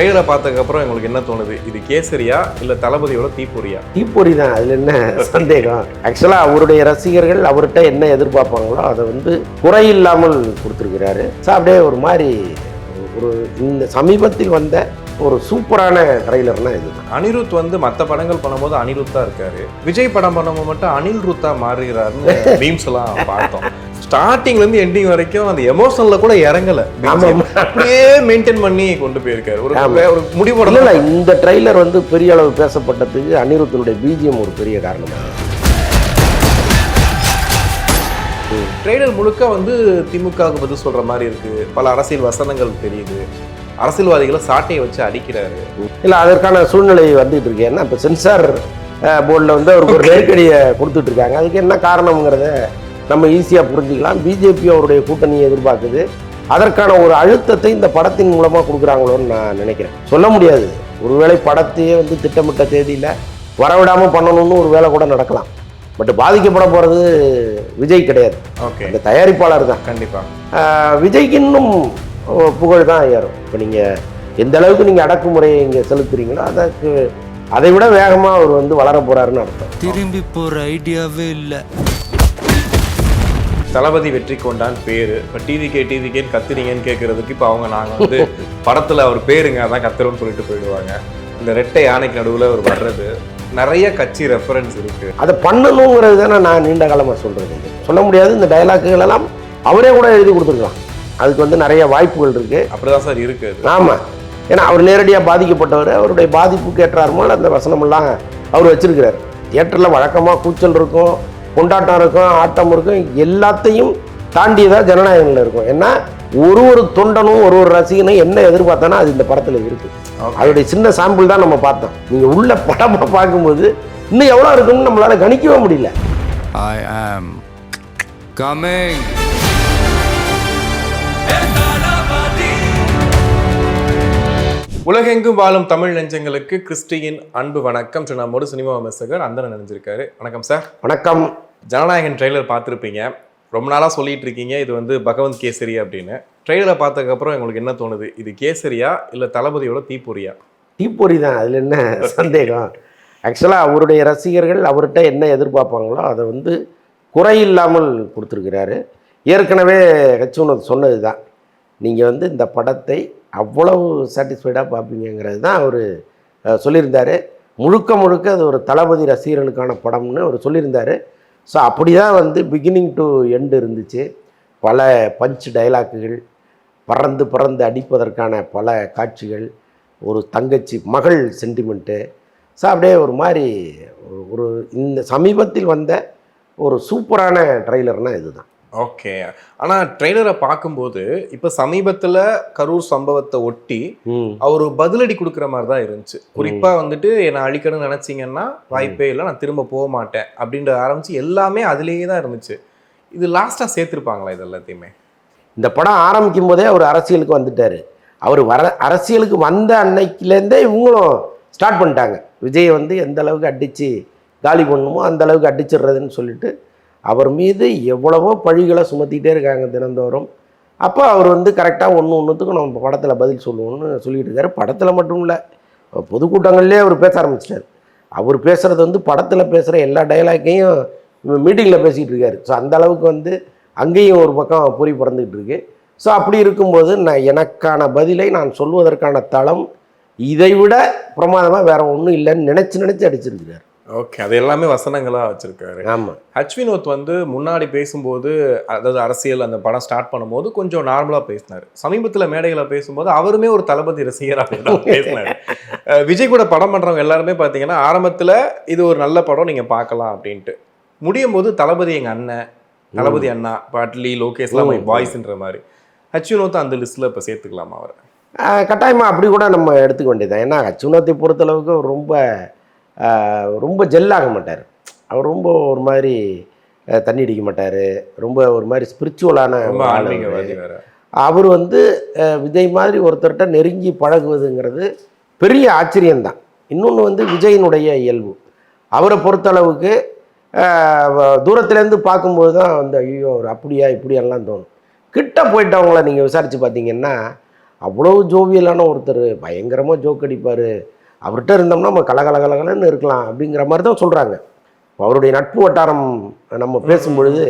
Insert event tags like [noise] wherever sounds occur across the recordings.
ட்ரெயிலரை பார்த்ததுக்கப்புறம் உங்களுக்கு என்ன தோணுது? இது கேசரியா? இல்லை தளபதியோட தீப்பொறியா? தீப்பொறி தான். அதில் என்ன சந்தேகம்? ஆக்சுவலாக அவருடைய ரசிகர்கள் அவர்கிட்ட என்ன எதிர்பார்ப்பாங்களோ அதை வந்து குறையில்லாமல் கொடுத்துருக்கிறாரு. ஸோ அப்படியே ஒரு மாதிரி ஒரு இந்த சமீபத்தில் வந்த ஒரு சூப்பரான ட்ரைலர்னா இதுதான் அனிருத் வந்து மற்ற படங்கள் பண்ணும்போது அனிருத்தா இருக்காரு. விஜய் படம் பண்ணும்போது மட்டும் அனில் ருத்தா மாறுகிறாருன்னு [laughs] மீம்ஸ் எல்லாம் பார்த்தோம். ஸ்டார்டிங்ல இருந்து எண்டிங் வரைக்கும் அந்த எமோஷன்ல கூட இறங்கல. அப்படியே மெயின்டைன் பண்ணி கொண்டு போயிருக்காரு. ஒரு. ஒரு முடிவோட இல்லை இந்த ட்ரைலர் வந்து பெரிய அளவு பேசப்பட்டதுக்கு அனிருத்தினுடைய பிஜிஎம் ஒரு பெரிய காரணம். ட்ரெய்லர் முழுக்க வந்து திமுகவுக்கு பதில் சொல்ற மாதிரி இருக்கு. பல அரசியல் வசனங்கள் தெரியுது. அரசியல்வாதிகளை சாட்டையை வச்சு அடிக்கிறாரு. இல்லை அதற்கான சூழ்நிலை வந்துட்டு இருக்கு. ஏன்னா இப்போ சென்சார் போர்டில் வந்து அவருக்கு ஒரு நெருக்கடியை கொடுத்துட்டு இருக்காங்க அதுக்கு என்ன காரணம்ங்கிறத நம்ம ஈஸியாக புரிஞ்சுக்கலாம். பிஜேபி அவருடைய கூட்டணியை எதிர்பார்க்குது. அதற்கான ஒரு அழுத்தத்தை இந்த படத்தின் மூலமாக கொடுக்குறாங்களோன்னு நான் நினைக்கிறேன். சொல்ல முடியாது. ஒருவேளை படத்தையே வந்து திட்டமிட்ட தேதியில் வரவிடாமல் பண்ணணும்னு ஒரு வேலை கூட நடக்கலாம். பட் பாதிக்கப்பட போகிறது விஜய் கிடையாது. ஓகே அந்த தயாரிப்பாளர் தான். கண்டிப்பா. ஆஹ் விஜய்க்கு இன்னும் புகழ் தான் ஏறும். இப்போ நீங்கள் எந்த அளவுக்கு நீங்கள் அடக்குமுறையை இங்கே செலுத்துறீங்களோ அதற்கு அதை விட வேகமாக அவர் வந்து வளர போறாருன்னு அர்த்தம். திரும்பி போற ஐடியாவே இல்லை. தளபதி வெற்றி கொண்டான் பேரு. இப்போ டிவிகே டிவிகேன்னு கத்துறீங்கன்னு கேட்கறதுக்கு இப்போ அவங்க நாங்கள் வந்து [laughs] படத்தில் அவர் பேருங்க அதான் கத்துறோம்னு சொல்லிட்டு போயிடுவாங்க. இந்த ரெட்டை யானைக்கு நடுவில் அவர் வர்றது நிறைய கட்சி ரெஃபரன்ஸ் இருக்கு. அதை பண்ணணுங்கிறது தானே நான் நீண்ட காலமாக சொல்கிறது சொல்ல முடியாது இந்த டயலாக்குகள் எல்லாம் அவரே கூட எழுதி கொடுத்துருக்கலாம். அதுக்கு வந்து நிறைய வாய்ப்புகள் இருக்குது அப்படிதான் சார் இருக்கு ஆமாம் ஏன்னா அவர் நேரடியாக பாதிக்கப்பட்டவர் அவருடைய பாதிப்புக்கு ஏற்றாருமால் அந்த வசனமெல்லாம் அவர் வச்சிருக்கிறார். தியேட்டரில் வழக்கமாக கூச்சல் இருக்கும் கொண்டாட்டம் இருக்கும் ஆட்டம் இருக்கும் எல்லாத்தையும் தாண்டியதாக ஜனநாயகங்கள் இருக்கும். ஏன்னா ஒரு ஒரு தொண்டனும் ஒரு ஒரு ரசிகனும் என்ன எதிர்பார்த்தானோ அது இந்த படத்தில் இருக்குது. அதோடைய சின்ன சாம்பிள் தான் நம்ம பார்த்தோம். நீங்கள் உள்ள படமாக பார்க்கும்போது இன்னும் எவ்வளோ இருக்குன்னு நம்மளால் கணிக்கவே முடியல. ஐ ஆம் கமிங் உலகெங்கும் வாழும் தமிழ் நெஞ்சங்களுக்கு கிறிஸ்டியின் அன்பு வணக்கம். நம்மோடு சினிமா விமர்சகர் அந்தரன் நினைஞ்சிருக்காரு வணக்கம் சார். வணக்கம். ஜனநாயகன் ட்ரெய்லர் பார்த்துருப்பீங்க. ரொம்ப நாளாக சொல்லிட்டு இருக்கீங்க இது வந்து பகவந்த் கேசரி அப்படின்னு. ட்ரெய்லரை பார்த்ததுக்கப்புறம் உங்களுக்கு என்ன தோணுது? இது கேசரியா இல்லை தளபதியோட தீப்பொறியா? தீப்பொறி தான். அதில் என்ன [laughs] சந்தேகம்? ஆக்சுவலாக அவருடைய ரசிகர்கள் அவர்கிட்ட என்ன எதிர்பார்ப்பாங்களோ அதை வந்து குறையில்லாமல் கொடுத்துருக்கிறாரு. ஏற்கனவே ஹெச்ஒன் சொன்னது தான் நீங்கள் வந்து இந்த படத்தை அவ்வளவு சாட்டிஸ்ஃபைடாக பார்ப்பீங்கங்கிறது தான் அவர் சொல்லியிருந்தார். முழுக்க முழுக்க அது ஒரு தளபதி ரசிகர்களுக்கான படம்னு அவர் சொல்லியிருந்தார். ஸோ அப்படி தான் வந்து பிகினிங் டு எண்டு இருந்துச்சு. பல பஞ்ச் டைலாக்குகள் பறந்து பறந்து அடிப்பதற்கான பல காட்சிகள் ஒரு தங்கச்சி மகள் சென்டிமெண்ட்டு ஸோ அப்படியே ஒரு மாதிரி ஒரு- ஒரு இந்த சமீபத்தில் வந்த ஒரு சூப்பரான ட்ரைலர்னால் இதுதான். ஓகே ஆனால் ட்ரெய்லரை பார்க்கும்போது இப்போ சமீபத்தில் கரூர் சம்பவத்தை ஒட்டி அவர் பதிலடி கொடுக்குற மாதிரி தான் இருந்துச்சு குறிப்பாக வந்துட்டு என்னை அழிக்கணும்னு நினச்சிங்கன்னா வாய்ப்பே இல்லை நான் திரும்ப போக மாட்டேன். அப்படின்ற ஆரம்பிச்சு எல்லாமே அதுலேயே தான் இருந்துச்சு. இது லாஸ்ட்டாக சேர்த்துருப்பாங்களா இது எல்லாத்தையுமே? இந்த படம் ஆரம்பிக்கும் போதே அவர் அரசியலுக்கு வந்துட்டார். அவர் வர அரசியலுக்கு வந்த அன்னைக்குலேருந்தே இவங்களும் ஸ்டார்ட் பண்ணிட்டாங்க. விஜயை வந்து எந்த அளவுக்கு அடித்து காலி பண்ணணுமோ அந்த அளவுக்கு அடிச்சிடுறதுன்னு சொல்லிட்டு அவர் மீது எவ்வளவோ பழிகளை சுமத்திக்கிட்டே இருக்காங்க தினந்தோறும். அப்போ அவர் வந்து கரெக்டாக ஒன்று ஒன்றுத்துக்கும் நம்ம படத்தில் பதில் சொல்லுவோம்னு சொல்லிட்டு இருக்காரு. படத்தில் மட்டும் இல்லை பொதுக்கூட்டங்கள்லேயே அவர் பேச ஆரம்பிச்சிட்டார். அவர் பேசுகிறது வந்து படத்தில் பேசுகிற எல்லா டைலாக்கையும் மீட்டிங்கில் பேசிகிட்டு இருக்காரு. ஸோ அந்த அளவுக்கு வந்து அங்கேயும் ஒரு பக்கம் பொறி பறந்துக்கிட்டு இருக்கு. ஸோ அப்படி இருக்கும்போது நான் எனக்கான பதிலை நான் சொல்வதற்கான தளம் இதை விட பிரமாதமாக வேறு ஒன்றும் இல்லைன்னு நினச்சி நினச்சி அடிச்சிருக்கிறார். ஓகே அது எல்லாமே வசனங்களாக வச்சிருக்காரு. ஆமாம் ஹச் வினோத் வந்து முன்னாடி பேசும்போது அதாவது அரசியல் அந்த படம் ஸ்டார்ட் பண்ணும்போது கொஞ்சம் நார்மலாக பேசினார். சமீபத்தில் மேடைகளை பேசும்போது அவருமே ஒரு தளபதி ரசிகராக [laughs] பேசினார். விஜய் கூட படம் பண்ணுறவங்க எல்லாருமே பார்த்தீங்கன்னா ஆரம்பத்தில் இது ஒரு நல்ல படம் நீங்கள் பார்க்கலாம் அப்படின்ட்டு. முடியும் போது தளபதி எங்கள் அண்ணன் தளபதி அண்ணா பாட்லி லோகேஷ்லாம் பாய்ஸ்ன்ற மாதிரி. ஹச் வினோத் அந்த லிஸ்ட்டில் இப்போ சேர்த்துக்கலாமா அவரை? கட்டாயமாக அப்படி கூட நம்ம எடுத்துக்க வேண்டியதுதான். ஏன்னா அச்சுனத்தை பொறுத்தளவுக்கு அவர் ரொம்ப ரொம்ப ஜெல்லாக மாட்டார். அவர் ரொம்ப ஒரு மாதிரி தண்ணி அடிக்க மாட்டார். ரொம்ப ஒரு மாதிரி ஸ்பிரிச்சுவலான அவர். வந்து விஜய் மாதிரி ஒருத்தர்கிட்ட நெருங்கி பழகுவதுங்கிறது பெரிய ஆச்சரியம்தான் இன்னொன்று வந்து விஜயினுடைய இயல்பு. அவரை பொறுத்தளவுக்கு தூரத்துலேருந்து பார்க்கும்போது தான் வந்து ஐயோ அவர் அப்படியா இப்படியெல்லாம் தோணும். கிட்ட போயிட்டவங்கள நீங்கள் விசாரித்து பார்த்தீங்கன்னா அவ்வளோ ஜோவியலான ஒருத்தர் பயங்கரமாக ஜோக் அடிப்பார். அவர்கிட்ட இருந்தோம்னா நம்ம கலகலகலகலன்னு இருக்கலாம் அப்படிங்கிற மாதிரி தான் சொல்கிறாங்க அவருடைய நட்பு வட்டாரம் நம்ம பேசும்பொழுது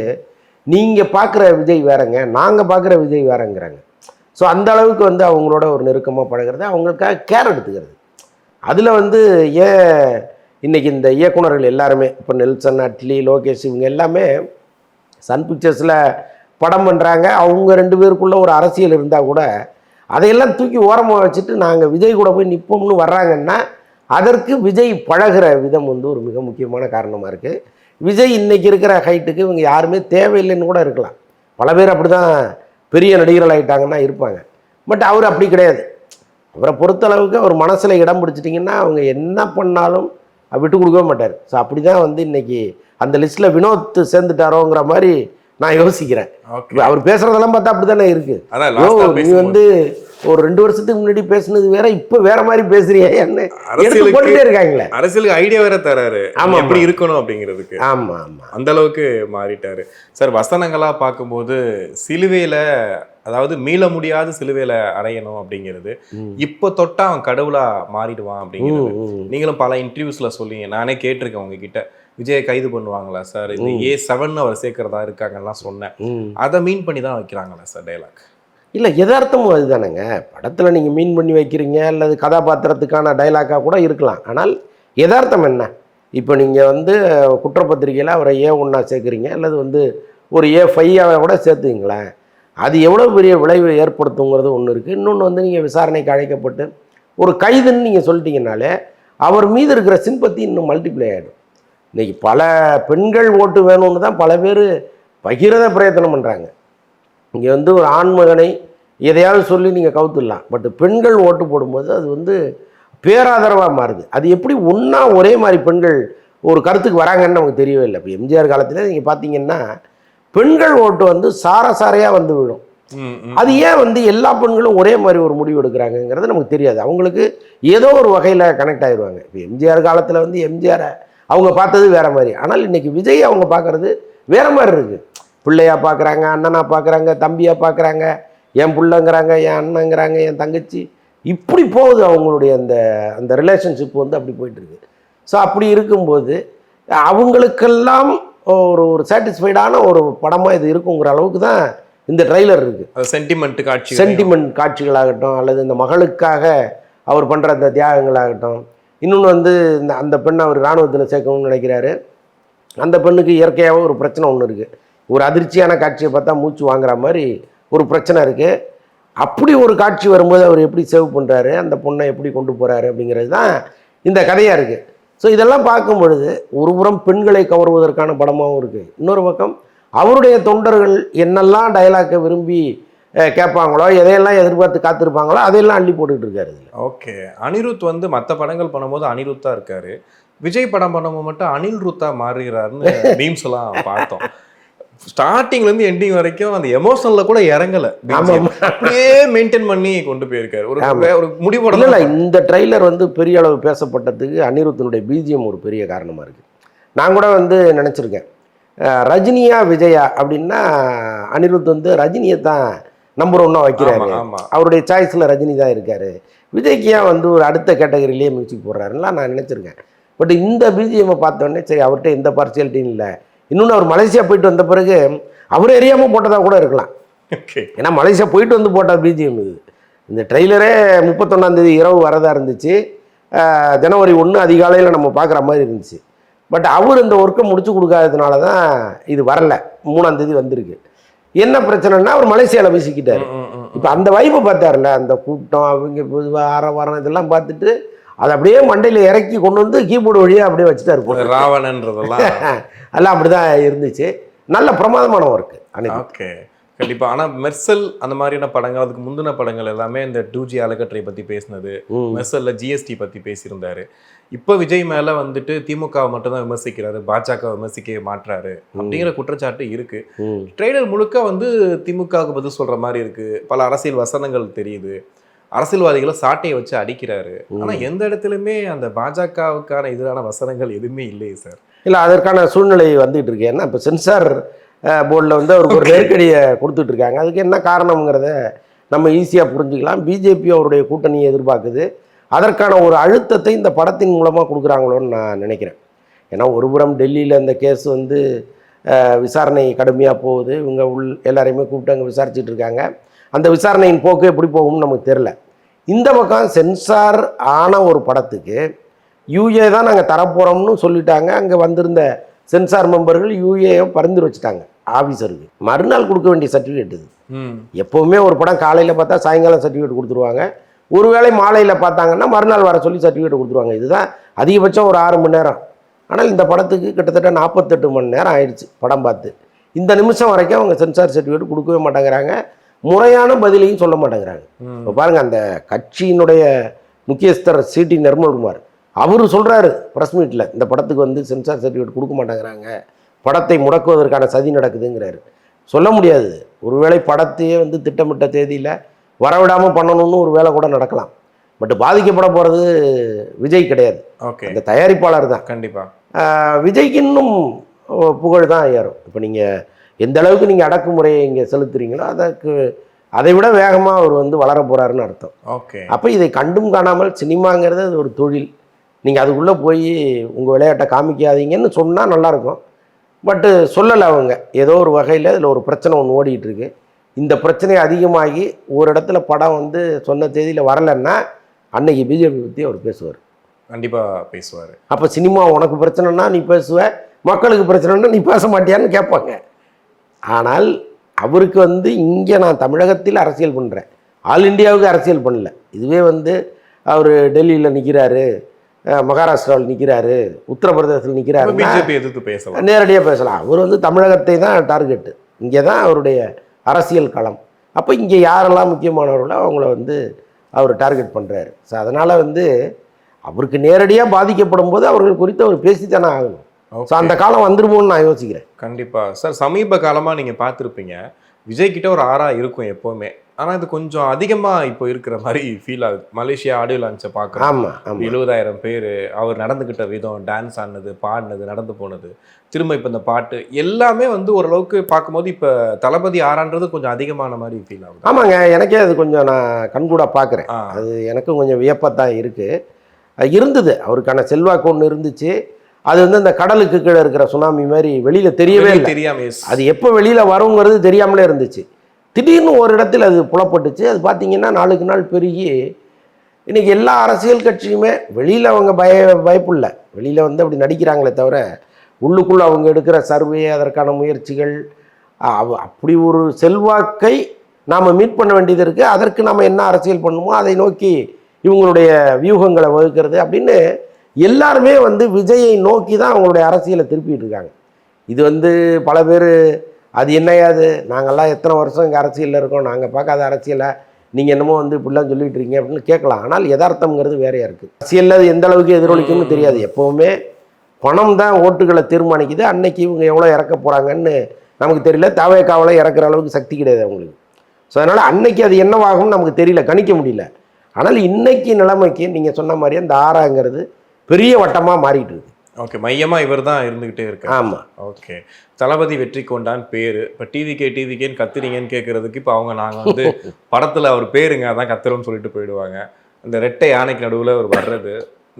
நீங்கள் பார்க்குற விஜய் வேறங்க நாங்கள் பார்க்குற விஜய் வேறங்கிறாங்க. ஸோ அந்த அளவுக்கு வந்து அவங்களோட ஒரு நெருக்கமாக பழகிறது அவங்களுக்காக கேர் எடுத்துக்கிறது. அதில் வந்து ஏன் இன்னைக்கு இந்த இயக்குனர்கள் எல்லாருமே இப்போ நெல்சன் அட்லி லோகேஷ் இவங்க எல்லாமே சன் பிக்சர்ஸில் படம் பண்ணுறாங்க அவங்க ரெண்டு பேருக்குள்ள ஒரு அரசியல் இருந்தால் கூட அதையெல்லாம் தூக்கி ஓரமாக வச்சுட்டு நாங்கள் விஜய் கூட போய் நிற்போம்னு வர்றாங்கன்னா அதற்கு விஜய் பழகுற விதம் வந்து ஒரு மிக முக்கியமான காரணமாக இருக்குது விஜய் இன்னைக்கு இருக்கிற ஹைட்டுக்கு இவங்க யாருமே தேவையில்லைன்னு கூட இருக்கலாம். பல பேர் அப்படி தான் பெரிய நடிகர்கள் ஆகிட்டாங்கன்னா இருப்பாங்க. பட் அவர் அப்படி கிடையாது. அவரை பொறுத்தளவுக்கு அவர் மனசில் இடம் பிடிச்சிட்டிங்கன்னா அவங்க என்ன பண்ணாலும் விட்டு கொடுக்கவே மாட்டார். ஸோ அப்படி தான் வந்து இன்றைக்கி அந்த லிஸ்ட்டில் வினோத் சேர்ந்துட்டாரோங்கிற மாதிரி நான் யோசிக்கிறேன். அவர் பேசுறதெல்லாம் பார்த்தா அப்படி தானே இருக்கு நீ வந்து ஒரு ரெண்டு வருஷத்துக்கு முன்னாடி பேசுனது வேற இப்போ வேற மாதிரி பேசுறியே என்ன? போட்டுட்டே இருக்காங்களே. அரசியலுக்கு ஐடியா வேற தராரு. ஆமா, எப்படி ஆமா. இருக்கணும் அப்படிங்கிறதுக்கு. ஆமா ஆமா. அந்த அளவுக்கு மாறிட்டாரு. சார் வசனங்களா பார்க்கும்போது சிலுவையில அதாவது மீள முடியாத சிலுவையில அறையணும் அப்படிங்கிறது. இப்போ தொட்டா அவன் கடவுளா மாறிடுவான் அப்படிங்கிறது. நீங்களும் பல இன்டர்வியூஸ்ல சொல்லிங்க நானே கேட்டிருக்கேன் உங்ககிட்ட. விஜயை கைது பண்ணுவாங்களா சார் இந்த ஏ செவன் அவர் சேர்க்கறதா இருக்காங்கலாம் சொன்னேன். அதை மீன் பண்ணி தான் வைக்கிறாங்களா சார் டைலாக் இல்லை யதார்த்தமும் அதுதானேங்க. படத்தில் நீங்கள் மீன் பண்ணி வைக்கிறீங்க அல்லது கதாபாத்திரத்துக்கான டைலாக்காக கூட இருக்கலாம். ஆனால் யதார்த்தம் என்ன? இப்போ நீங்கள் வந்து குற்றப்பத்திரிக்கையில் அவரை ஏ ஒன்றா சேர்க்குறீங்க அல்லது வந்து ஒரு ஏ ஃபைவாக கூட சேர்த்துங்களேன் அது எவ்வளோ பெரிய விளைவு ஏற்படுத்துங்கிறது ஒன்று இருக்குது இன்னொன்று வந்து நீங்கள் விசாரணைக்கு அழைக்கப்பட்டு ஒரு கைதுன்னு நீங்கள் சொல்லிட்டீங்கனாலே அவர் மீது இருக்கிற சிம்பத்தி இன்னும் மல்டிப்ளை ஆகிடும் இன்னைக்கு பல பெண்கள் ஓட்டு வேணும்னு தான் பல பேர் பகிரத பிரயத்தனம் பண்ணுறாங்க இங்கே வந்து ஒரு ஆண்மகனை எதையாவது சொல்லி நீங்கள் கவுத்துடலாம். பட் பெண்கள் ஓட்டு போடும்போது அது வந்து பேராதரவாக மாறுது. அது எப்படி ஒன்றா ஒரே மாதிரி பெண்கள் ஒரு கருத்துக்கு வராங்கன்னு நமக்கு தெரியவே இல்லை. இப்போ எம்ஜிஆர் காலத்தில் நீங்கள் பார்த்தீங்கன்னா பெண்கள் ஓட்டு வந்து சாரசாரையாக வந்து விடும். அது ஏன் வந்து எல்லா பெண்களும் ஒரே மாதிரி ஒரு முடிவு எடுக்கிறாங்கங்கிறது நமக்கு தெரியாது. அவங்களுக்கு ஏதோ ஒரு வகையில் கனெக்ட் ஆயிடுவாங்க இப்போ எம்ஜிஆர் காலத்தில் வந்து எம்ஜிஆரை அவங்க பார்த்தது வேற மாதிரி. ஆனால் இன்னைக்கு விஜய் அவங்க பார்க்கறது வேற மாதிரி இருக்கு. பிள்ளையா பார்க்குறாங்க அண்ணனா பார்க்குறாங்க தம்பியா பார்க்குறாங்க என் பிள்ளைங்கிறாங்க என் அண்ணங்கிறாங்க என் தங்கச்சி. இப்படி போகுது அவங்களுடைய அந்த அந்த ரிலேஷன்ஷிப் வந்து அப்படி போயிட்டு இருக்கு. ஸோ அப்படி இருக்கும்போது அவங்களுக்கெல்லாம் ஒரு ஒரு சாட்டிஸ்ஃபைடான ஒரு படமாக இது இருக்குங்கிற அளவுக்கு தான் இந்த ட்ரைலர் இருக்குது சென்டிமெண்ட் காட்சி சென்டிமெண்ட் காட்சிகளாகட்டும் அல்லது இந்த மகளுக்காக அவர் பண்ணுற அந்த தியாகங்களாகட்டும் இன்னொன்று வந்து இந்த அந்த பெண்ணை அவர் இராணுவத்தில் சேர்க்கணும்னு நினைக்கிறாரு. அந்த பெண்ணுக்கு இயற்கையாகவும் ஒரு பிரச்சனை ஒன்று இருக்குது ஒரு அதிர்ச்சியான காட்சியை பார்த்தா மூச்சு வாங்குற மாதிரி ஒரு பிரச்சனை இருக்குது அப்படி ஒரு காட்சி வரும்போது அவர் எப்படி சேவ் பண்ணுறாரு அந்த பொண்ணை எப்படி கொண்டு போகிறாரு அப்படிங்கிறது தான் இந்த கதையாக இருக்குது ஸோ இதெல்லாம் பார்க்கும் பொழுது ஒரு புறம் பெண்களை கவருவதற்கான படமாகவும் இருக்குது இன்னொரு பக்கம் அவருடைய தொண்டர்கள் என்னெல்லாம் டயலாக்கை விரும்பி கேட்பாங்களோ? எதையெல்லாம் எதிர்பார்த்து காத்திருப்பாங்களோ அதையெல்லாம் அள்ளி போட்டுக்கிட்டு இருக்காரு இதில். ஓகே. அனிருத் வந்து மற்ற படங்கள் பண்ணும்போது அனிருத்தா இருக்காரு. விஜய் படம் பண்ணும்போது மட்டும் அனில் ருத்தா மாறுகிறாருன்னு [laughs] மீம்ஸ் எல்லாம் பார்த்தோம். ஸ்டார்டிங்ல இருந்து எண்டிங் வரைக்கும் அந்த எமோஷனல்ல கூட இறங்கல. அப்படியே மெயின்டைன் பண்ணி கொண்டு போயிருக்காரு. ஒரு ஒரு முடிவோட இல்லை இந்த ட்ரைலர் வந்து பெரிய அளவு பேசப்பட்டதுக்கு அனிருத்தினுடைய பிஜிஎம் ஒரு பெரிய காரணமாக இருக்குது நான் கூட வந்து நினச்சிருக்கேன். ரஜினியா விஜயா அப்படின்னா அனிருத் வந்து ரஜினியை தான் நம்பர் ஒன்றா வைக்கிறாரு. அவருடைய சாய்ஸில் ரஜினி தான் இருக்காரு. விஜய்க்கு ஏன் வந்து ஒரு அடுத்த கேட்டகரியிலேயே மியூசிக் போடுறாருலாம் நான் நினச்சிருக்கேன். பட் இந்த பிஜிஎம்மை பார்த்தோன்னே சரி அவர்கிட்ட எந்த பார்சியாலிட்டியும் இல்லை. இன்னொன்று அவர் மலேசியா போயிட்டு வந்த பிறகு அவர் எரியாமல் போட்டதாக கூட இருக்கலாம். ஏன்னா மலேசியா போயிட்டு வந்து போட்ட பிஜிஎம் இது. இந்த ட்ரெய்லரே முப்பத்தொன்னாந்தேதி இரவு வரதா இருந்துச்சு. ஜனவரி ஒன்று அதிகாலையில் நம்ம பார்க்குற மாதிரி இருந்துச்சு. பட் அவர் இந்த ஒர்க்கை முடிச்சு கொடுக்காததுனால தான் இது வரல. மூணாம் தேதி வந்திருக்கு. என்ன பிரச்சனைனா அவர் மலேசியாவில் போய் சிக்கிட்டாரு. இப்போ அந்த வைப்பை பார்த்தாருல அந்த கூட்டம் அவங்க பொதுவா ஆரவாரம் இதெல்லாம் பார்த்துட்டு அதை அப்படியே மண்டையில் இறக்கி கொண்டு வந்து கீபோர்டு வழியாக அப்படியே வச்சுட்டாரு போட்டு ராவணன்றதெல்லாம். [laughs] எல்லாம் அப்படி தான் இருந்துச்சு. நல்ல பிரமாதமான ஒர்க்கு அன்னைக்கு. கண்டிப்பா. ஆனா மெர்சல் அந்த மாதிரியான படங்கள் அதுக்கு முந்தின படங்கள் எல்லாமே இந்த டூ ஜி அலக்கற்றை பத்தி பேசினது. மெர்சல்ல ஜிஎஸ்டி பத்தி பேசியிருந்தாரு. இப்போ விஜய் மேல வந்துட்டு திமுக மட்டும் தான் விமர்சிக்கிறாரு பாஜக விமர்சிக்க மாட்றாரு அப்படிங்கிற குற்றச்சாட்டு இருக்கு. ட்ரெய்லர் முழுக்க வந்து திமுகவுக்கு பதில் சொல்ற மாதிரி இருக்கு. பல அரசியல் வசனங்கள் தெரியுது. அரசியல்வாதிகளை சாட்டையை வச்சு அடிக்கிறாரு. ஆனா எந்த இடத்துலயுமே அந்த பாஜகவுக்கான எதிரான வசனங்கள் எதுவுமே இல்லையே சார். இல்லை அதற்கான சூழ்நிலை வந்துகிட்டு இருக்கு. ஏன்னா இப்போ சென்சார் போர்டில் வந்து அவருக்கு ஒரு நெருக்கடியை கொடுத்துட்டு இருக்காங்க அதுக்கு என்ன காரணம்ங்கிறத நம்ம ஈஸியாக புரிஞ்சுக்கலாம். பிஜேபி அவருடைய கூட்டணியை எதிர்பார்க்குது. அதற்கான ஒரு அழுத்தத்தை இந்த படத்தின் மூலமாக கொடுக்குறாங்களோன்னு நான் நினைக்கிறேன். ஏன்னா ஒருபுறம் டெல்லியில் இந்த கேஸ் வந்து விசாரணை கடுமையாக போகுது. இவங்க உள் எல்லாரையுமே கூப்பிட்டு அங்கே விசாரிச்சுட்டு இருக்காங்க. அந்த விசாரணையின் போக்கு எப்படி போகும்னு நமக்கு தெரில இந்த பக்கம் சென்சார் ஆன ஒரு படத்துக்கு யூஏ தான் நாங்கள் தரப்போகிறோம்னு சொல்லிட்டாங்க. அங்கே வந்திருந்த சென்சார் மெம்பர்கள் யூஏவை பரிந்துரை வச்சுட்டாங்க ஆஃபீஸருக்கு மறுநாள் கொடுக்க வேண்டிய சர்டிஃபிகேட் இது. எப்போவுமே ஒரு படம் காலையில் பார்த்தா சாயங்காலம் சர்டிஃபிகேட் கொடுத்துருவாங்க. ஒருவேளை மாலையில் பார்த்தாங்கன்னா மறுநாள் வர சொல்லி சர்டிஃபிகேட் கொடுத்துருவாங்க. இதுதான் அதிகபட்சம் ஒரு ஆறு மணி நேரம். ஆனால் இந்த படத்துக்கு கிட்டத்தட்ட நாற்பத்தெட்டு மணி நேரம் ஆயிடுச்சு படம் பார்த்து. இந்த நிமிஷம் வரைக்கும் அவங்க சென்சார் சர்டிஃபிகேட் கொடுக்கவே மாட்டேங்கிறாங்க. முறையான பதிலையும் சொல்ல மாட்டேங்கிறாங்க. இப்போ பாருங்கள் அந்த கட்சியினுடைய முக்கியஸ்தர் சிடி நிர்மல்குமார். அவர் சொல்கிறாரு ப்ரெஸ் மீட்டில் இந்த படத்துக்கு வந்து சென்சார் சர்டிஃபிகேட் கொடுக்க மாட்டேங்கிறாங்க. படத்தை முடக்குவதற்கான சதி நடக்குதுங்கிறாரு. சொல்ல முடியாது. ஒருவேளை படத்தையே வந்து திட்டமிட்ட தேதியில் வரவிடாமல் பண்ணணும்னு ஒரு வேலை கூட நடக்கலாம். பட் பாதிக்கப்பட போகிறது விஜய் கிடையாது. ஓகே. அந்த தயாரிப்பாளர் தான். கண்டிப்பா. ஆஹ் விஜய்க்கு இன்னும் புகழ் தான் ஏறும். இப்போ நீங்கள் எந்த அளவுக்கு நீங்கள் அடக்குமுறையை இங்கே செலுத்துறீங்களோ அதற்கு அதை விட வேகமாக அவர் வந்து வளர போகிறாருன்னு அர்த்தம். ஓகே. அப்போ இதை கண்டும் காணாமல் சினிமாங்கிறது அது ஒரு தொழில். நீங்கள் அதுக்குள்ளே போய் உங்கள் விளையாட்டை காமிக்காதீங்கன்னு சொன்னால் நல்லாயிருக்கும். பட்டு சொல்லலை அவங்க. ஏதோ ஒரு வகையில் இதில் ஒரு பிரச்சனை ஒன்று ஓடிட்டு இருக்கு இந்த பிரச்சனை அதிகமாகி ஒரு இடத்துல படம் வந்து சொன்ன தேதியில் வரலைன்னா அன்னைக்கு பிஜேபி பற்றி அவர் பேசுவார். கண்டிப்பா பேசுவாரு. அப்போ சினிமா உனக்கு பிரச்சனைனா நீ பேசுவ மக்களுக்கு பிரச்சனைனா நீ பேச மாட்டியான்னு கேட்பாங்க. ஆனால் அவருக்கு வந்து இங்கே நான் தமிழகத்தில் அரசியல் பண்ணுறேன் ஆல் இந்தியாவுக்கு அரசியல் பண்ணல. இதுவே வந்து அவர் டெல்லியில் நிற்கிறாரு மகாராஷ்டிராவில் நிற்கிறாரு உத்தரப்பிரதேசத்தில் நிற்கிறாரு பிஜேபி எதிர்த்து பேசலாம். நேரடியாக பேசலாம். அவர் வந்து தமிழகத்தை தான் டார்கெட்டு இங்கே தான் அவருடைய அரசியல் களம். அப்போ இங்கே யாரெல்லாம் முக்கியமானவர்களோ அவங்கள வந்து அவர் டார்கெட் பண்ணுறாரு ஸோ அதனால் வந்து அவருக்கு நேரடியாக பாதிக்கப்படும் போது அவர்கள் குறித்து அவர் பேசித்தானே ஆகணும். ஸோ அந்த காலம் வந்துருமோன்னு நான் யோசிக்கிறேன். கண்டிப்பா. சார் சமீப காலமா நீங்க பார்த்திருப்பீங்க. விஜய் கிட்ட ஒரு ஆறா இருக்கும் எப்பவுமே. ஆனா இது கொஞ்சம் அதிகமா இப்போ இருக்கிற மாதிரி ஃபீல் ஆகுது. மலேசியா ஆடியோ லான்ச்சை பார்க்குறோம் ஆமாம் எழுபதாயிரம் பேர் அவர் நடந்துக்கிட்ட விதம் டான்ஸ் ஆடினது பாடினது நடந்து போனது திரும்ப இப்போ இந்த பாட்டு எல்லாமே வந்து ஓரளவுக்கு பார்க்கும்போது இப்போ தளபதி ஆறான்றது கொஞ்சம் அதிகமான மாதிரி ஃபீல் ஆகுது. ஆமாங்க எனக்கே அது கொஞ்சம் நான் கண்கூட பார்க்குறேன். அது எனக்கும் கொஞ்சம் வியப்பாக தான் இருக்குது இருந்தது அவருக்கான செல்வாக்கு ஒன்று இருந்துச்சு. அது வந்து அந்த கடலுக்கு கீழே இருக்கிற சுனாமி மாதிரி வெளியில் தெரியவே இல்லை. தெரியாம yes. அது எப்போ வெளியில் வருங்கிறது தெரியாமலே இருந்துச்சு. திடீர்னு ஒரு இடத்தில் அது புலப்பட்டுச்சு. அது பார்த்திங்கன்னா நாளுக்கு நாள் பெருகி இன்னைக்கு எல்லா அரசியல் கட்சியுமே வெளியில் அவங்க பய பயப்புள்ள வெளியில் வந்து அப்படி நடிக்கிறாங்களே தவிர உள்ளுக்குள்ளே அவங்க எடுக்கிற சர்வே அதற்கான முயற்சிகள் அவ- அப்படி ஒரு செல்வாக்கை நாம் மீட் பண்ண வேண்டியது இருக்குது அதற்கு நம்ம என்ன அரசியல் பண்ணுமோ அதை நோக்கி இவங்களுடைய வியூகங்களை வகுக்கிறது அப்படின்னு எல்லாருமே வந்து விஜயை நோக்கி தான் அவங்களுடைய அரசியலை திருப்பிட்டு இருக்காங்க. இது வந்து பல பேர் அது என்னையாது நாங்கள்லாம் எத்தனை வருஷம் இங்கே அரசியலில் இருக்கோம். நாங்கள் பார்க்காத அரசியலை நீங்கள் என்னமோ வந்து இப்படிலாம் சொல்லிட்டு இருக்கீங்க அப்படின்னு கேட்கலாம். ஆனால் யதார்த்தம்ங்கிறது வேறையாக இருக்குது அரசியலில் அது எந்த அளவுக்கு எதிரொலிக்கும்னு தெரியாது. எப்போவுமே பணம் தான் ஓட்டுகளை தீர்மானிக்குது. அன்னைக்கு இவங்க எவ்வளோ இறக்க போகிறாங்கன்னு நமக்கு தெரியல. தாவேக்காவில் இறக்குற அளவுக்கு சக்தி கிடையாது அவங்களுக்கு. ஸோ அதனால் அன்னைக்கு அது என்னவாகும்னு நமக்கு தெரியல. கணிக்க முடியல. ஆனால் இன்னைக்கு நிலைமைக்கு நீங்கள் சொன்ன மாதிரி அந்த ஆறாங்கிறது பெரிய வட்டமாக மாறிட்டு இருக்கு. ஓகே மையமா இவர் தான் இருந்துகிட்டே இருக்காரு. ஆமாம் ஓகே. தளபதி வெற்றி கொண்டான் பேரு. இப்போ டிவிகே டிவிகேன்னு கத்துறீங்கன்னு கேட்கறதுக்கு இப்போ அவங்க நாங்க வந்து [laughs] படத்துல அவர் பேருங்க அதான் கத்துறோம்னு சொல்லிட்டு போயிடுவாங்க. இந்த ரெட்டை யானைக்கு நடுவுல அவர் வர்றது.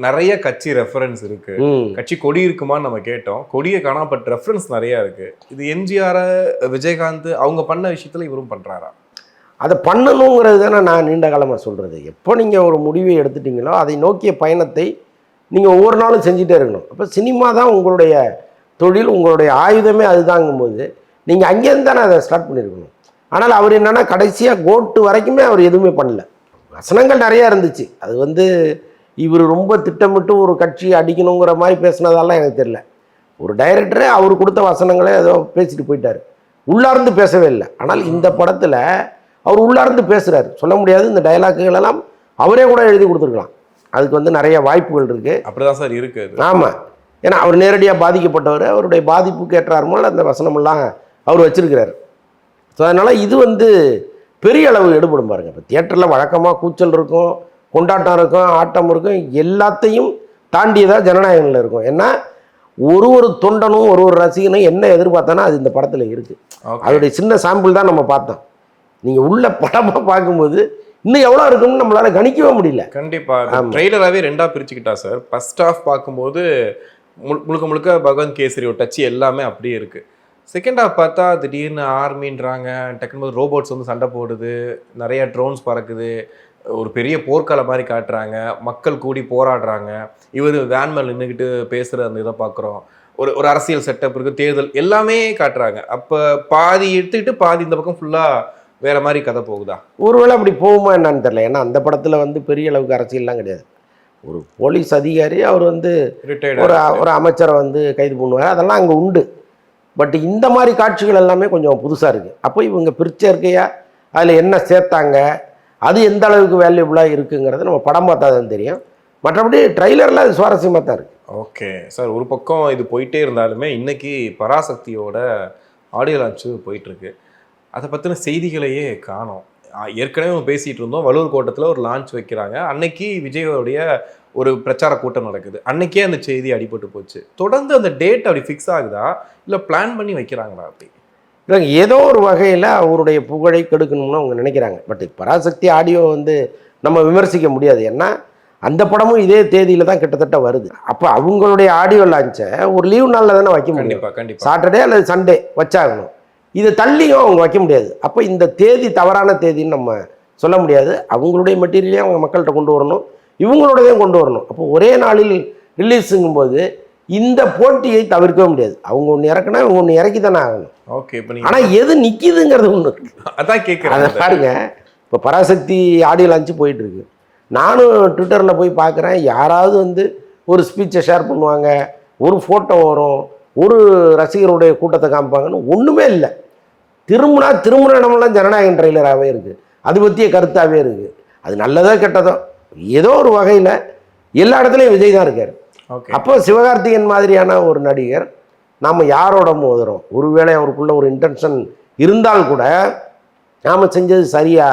நிறைய கட்சி ரெஃபரன்ஸ் இருக்கு. கட்சி கொடி இருக்குமான்னு நம்ம கேட்டோம். கொடியை காணாம பட் ரெஃபரன்ஸ் நிறைய இருக்கு. இது எம்ஜிஆர் விஜயகாந்த் அவங்க பண்ண விஷயத்துல இவரும் பண்றாரா? அதை பண்ணணுங்கிறது தானே நான் நீண்ட காலமாக சொல்கிறது எப்போ நீங்கள் ஒரு முடிவை எடுத்துட்டீங்களோ அதை நோக்கிய பயணத்தை நீங்கள் ஒவ்வொரு நாளும் செஞ்சுட்டே இருக்கணும். அப்போ சினிமா தான் உங்களுடைய தொழில் உங்களுடைய ஆயுதமே அதுதாங்கும்போது நீங்கள் அங்கேருந்து தானே அதை ஸ்டார்ட் பண்ணியிருக்கணும் ஆனால் அவர் என்னென்னா கடைசியாக கோட்டு வரைக்குமே அவர் எதுவுமே பண்ணல. வசனங்கள் நிறையா இருந்துச்சு. அது வந்து இவர் ரொம்ப திட்டமிட்டு ஒரு கட்சி அடிக்கணுங்கிற மாதிரி பேசுனதெல்லாம் எனக்கு தெரியல. ஒரு டைரக்டரே அவர் கொடுத்த வசனங்களே ஏதோ பேசிட்டு போயிட்டார். உள்ளார்ந்து பேசவே இல்லை. ஆனால் இந்த படத்தில் அவர் உள்ளார்ந்து பேசுகிறார் சொல்ல முடியாது இந்த டயலாக்குகள் எல்லாம் அவரே கூட எழுதி கொடுத்துருக்கலாம். அதுக்கு வந்து நிறைய வாய்ப்புகள் இருக்குது அப்படிதான் சார் இருக்கு அது. ஆமாம் ஏன்னா அவர் நேரடியாக பாதிக்கப்பட்டவர் அவருடைய பாதிப்புக்கு ஏற்றார்மோல் அந்த வசனமெல்லாம் அவர் வச்சிருக்கிறார். ஸோ அதனால் இது வந்து பெரிய அளவு எடுபடும் பாருங்க. இப்போ தியேட்டரில் வழக்கமாக கூச்சல் இருக்கும் கொண்டாட்டம் இருக்கும் ஆட்டம் இருக்கும் எல்லாத்தையும் தாண்டியதாக ஜனநாயகங்கள் இருக்கும். ஏன்னா ஒரு ஒரு தொண்டனும் ஒரு ஒரு ரசிகனும் என்ன எதிர்பார்த்தானோ அது இந்த படத்தில் இருக்குது அதோடைய சின்ன சாம்பிள் தான் நம்ம பார்த்தோம். நீங்கள் உள்ள படமாக பார்க்கும்போது இன்னும் எவ்வளோ இருக்கும்னு நம்மளால் கணிக்கவே முடியல. கண்டிப்பா. ஆமா. ட்ரெய்லராகவே ரெண்டா பிரிச்சுக்கிட்டா சார் ஃபர்ஸ்ட் ஹாஃப் பார்க்கும்போது முழுக்க முழுக்க பகவந்த் கேசரி ஒரு எல்லாமே அப்படியே இருக்குது செகண்ட் ஹாஃப் பார்த்தா திடீர்னு ஆர்மின்றாங்க டக்குனு ரோபோட்ஸ் வந்து சண்டை போடுது. நிறைய ட்ரோன்ஸ் பறக்குது. ஒரு பெரிய போர்க்கால மாதிரி காட்டுறாங்க. மக்கள் கூடி போராடுறாங்க. இவர் வேன் மேல் நின்றுக்கிட்டு பேசுகிற அந்த இதை பார்க்குறோம். ஒரு ஒரு அரசியல் செட்டப் இருக்குது தேர்தல் எல்லாமே காட்டுறாங்க. அப்போ பாதி எடுத்துக்கிட்டு பாதி இந்த பக்கம் ஃபுல்லாக வேற மாதிரி கதை போகுதா? ஒருவேளை அப்படி போகுமா என்னன்னு தெரியல. ஏன்னா அந்த படத்தில் வந்து பெரிய அளவுக்கு அரசியல்லாம் கிடையாது. ஒரு போலீஸ் அதிகாரி அவர் வந்து ஒரு ஒரு அமைச்சரை வந்து கைது பண்ணுவார். அதெல்லாம் அங்கே உண்டு. பட் இந்த மாதிரி காட்சிகள் எல்லாமே கொஞ்சம் புதுசாக இருக்குது அப்போ இவங்க பிரிச்ச இருக்கையா அதில் என்ன சேர்த்தாங்க அது எந்த அளவுக்கு வேல்யூபுளாக இருக்குங்கிறது நம்ம படம் பார்த்தா தான் தெரியும். மற்றபடி ட்ரைலரில் அது சுவாரஸ்யமாக தான் இருக்குது ஓகே. சார் ஒரு பக்கம் இது போயிட்டே இருந்தாலுமே இன்னைக்கு பராசக்தியோட ஆடியோ லான்ச்சு போயிட்டு இருக்கு. அதை பற்றின செய்திகளையே காணோம். ஏற்கனவே பேசிட்டு இருந்தோம். வள்ளூர் கோட்டத்தில் ஒரு லான்ச் வைக்கிறாங்க. அன்னைக்கு விஜயோடைய ஒரு பிரச்சார கூட்டம் நடக்குது. அன்னைக்கே அந்த செய்தி அடிபட்டு போச்சு. தொடர்ந்து அந்த டேட் அப்படி ஃபிக்ஸ் ஆகுதா? இல்லை பிளான் பண்ணி வைக்கிறாங்களா அப்படி? இல்லைங்க ஏதோ ஒரு வகையில் அவருடைய புகழை கெடுக்கணும்னு அவங்க நினைக்கிறாங்க. பட் பராசக்தி ஆடியோ வந்து நம்ம விமர்சிக்க முடியாது. ஏன்னா அந்த படமும் இதே தேதியில தான் கிட்டத்தட்ட வருது. அப்போ அவங்களுடைய ஆடியோ லான்ச்சை ஒரு லீவ் நாளில் தானே வைக்க முடியும்? கண்டிப்பா கண்டிப்பா. சாட்டர்டே அல்லது சண்டே வச்சாகணும். இதை தள்ளியும் அவங்க வைக்க முடியாது. அப்போ இந்த தேதி தவறான தேதின்னு நம்ம சொல்ல முடியாது. அவங்களுடைய மெட்டீரியலையும் அவங்க மக்கள்கிட்ட கொண்டு வரணும். இவங்களோடதையும் கொண்டு வரணும். அப்போ ஒரே நாளில் ரிலீஸுங்கும் போது இந்த போட்டியை தவிர்க்கவே முடியாது. அவங்க ஒன்று இறக்குனா இவங்க ஒன்று இறக்கி தானே ஆகணும். ஓகே இப்போ ஆனால் எது நிற்கிதுங்கிறது ஒன்று அதான் அதை கேட்குறேன் பாருங்க. இப்போ பராசக்தி ஆடியோ லான்ச்சு போயிட்டு இருக்கு நானும் ட்விட்டரில் போய் பார்க்குறேன் யாராவது வந்து ஒரு ஸ்பீச்சை ஷேர் பண்ணுவாங்க. ஒரு ஃபோட்டோ வரும். ஒரு ரசிகருடைய கூட்டத்தை காமிப்பாங்கன்னு ஒன்றுமே இல்லை. திரும்பினா திரும்பின இடமெல்லாம் ஜனநாயகம் ட்ரெய்லராகவே இருக்குது அது பற்றிய கருத்தாகவே இருக்குது அது நல்லதோ கெட்டதோ ஏதோ ஒரு வகையில் எல்லா இடத்துலையும் விஜய் தான் இருக்கார். அப்போ சிவகார்த்திகேயன் மாதிரியான ஒரு நடிகர் நாம் யாரோட மோதுறோம்? ஒருவேளை அவருக்குள்ள ஒரு இன்டென்ஷன் இருந்தால் கூட நாம் செஞ்சது சரியா?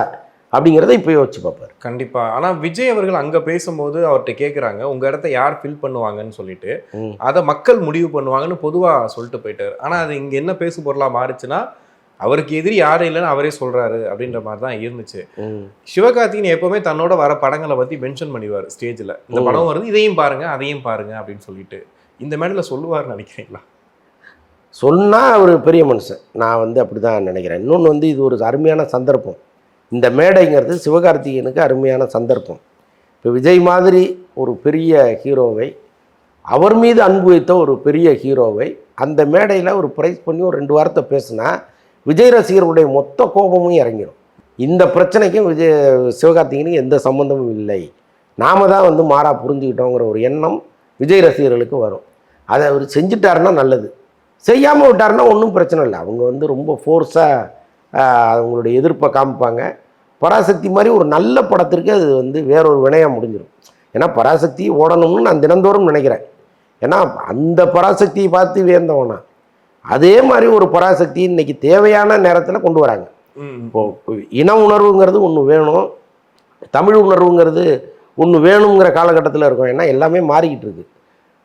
அப்படிங்கிறத இப்போ யோசிச்சு பார்ப்பார். கண்டிப்பா. ஆனா விஜய் அவர்கள் அங்க பேசும்போது அவர்கிட்ட கேக்குறாங்க உங்க இடத்த யார் ஃபில் பண்ணுவாங்கன்னு சொல்லிட்டு. அதை மக்கள் முடிவு பண்ணுவாங்கன்னு பொதுவா சொல்லிட்டு போயிட்டாரு. ஆனா அது இங்க என்ன பேசு பொருளா மாறுச்சுன்னா அவருக்கு எதிரி யாரும் இல்லைன்னு அவரே சொல்றாரு அப்படின்ற மாதிரி தான் இருந்துச்சு. சிவகார்த்திகேயன் எப்பவுமே தன்னோட வர படங்களை பத்தி மென்ஷன் பண்ணிடுவார் ஸ்டேஜ்ல இந்த. படம் வருது இதையும் பாருங்க அதையும் பாருங்க அப்படின்னு சொல்லிட்டு. இந்த மேடையில சொல்லுவார்னு நினைக்கிறீங்களா? சொன்னால் அவர் பெரிய மனுஷன். நான் வந்து அப்படி தான் நினைக்கிறேன். இன்னொன்று வந்து இது ஒரு அருமையான சந்தர்ப்பம். இந்த மேடைங்கிறது சிவகார்த்திகேயனுக்கு அருமையான சந்தர்ப்பம். இப்போ விஜய் மாதிரி ஒரு பெரிய ஹீரோவை அவர் மீது அன்பு வைத்த ஒரு பெரிய ஹீரோவை அந்த மேடையில் ஒரு ப்ரைஸ் பண்ணி ஒரு ரெண்டு வாரத்தை பேசுனா விஜய் ரசிகர்களுடைய மொத்த கோபமும் இறங்கிடும் இந்த பிரச்சனைக்கும் விஜய் சிவகார்த்திகேயனுக்கு எந்த சம்மந்தமும் இல்லை. நாம தான் வந்து மாறா புரிஞ்சுக்கிட்டோங்கிற ஒரு எண்ணம் விஜய் ரசிகர்களுக்கு வரும். அதை அவர் செஞ்சுட்டாருன்னா நல்லது. செய்யாமல் விட்டாருன்னா ஒன்றும் பிரச்சனை இல்லை. அவங்க வந்து ரொம்ப ஃபோர்ஸாக அவங்களுடைய எதிர்ப்பை காமிப்பாங்க. பராசக்தி மாதிரி ஒரு நல்ல படத்திற்கு அது வந்து வேறொரு வினையாக முடிஞ்சிடும் ஏன்னா பராசக்தி ஓடணும்னு நான் தினந்தோறும் நினைக்கிறேன். ஏன்னா அந்த பராசக்தியை பார்த்து வியந்தவனா அதே மாதிரி ஒரு பராசக்தி இன்னைக்கு தேவையான நேரத்தில் கொண்டு வராங்க. இப்போ இன உணர்வுங்கிறது ஒன்று வேணும். தமிழ் உணர்வுங்கிறது ஒன்று வேணுங்கிற காலகட்டத்தில் இருக்கும். ஏன்னா எல்லாமே மாறிக்கிட்டு இருக்கு.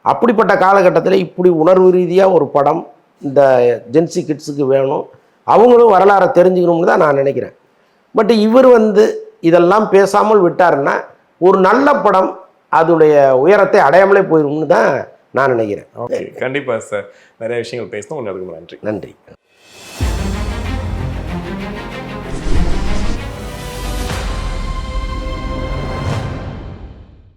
அப்படிப்பட்ட காலகட்டத்தில் இப்படி உணர்வு ரீதியாக ஒரு படம் இந்த ஜென்சி கிட்ஸுக்கு வேணும். அவங்களும் வரலாறை தெரிஞ்சுக்கணும்னு தான் நான் நினைக்கிறேன். பட் இவர் வந்து இதெல்லாம் பேசாமல் விட்டாருன்னா ஒரு நல்ல படம் அதோடைய உயரத்தை அடையாமலே போயிடும்னு தான் நான் நினைக்கிறேன். ஓகே கண்டிப்பா சார். நிறைய விஷயங்கள் பேசணும் உங்களுக்கு நன்றி. நன்றி.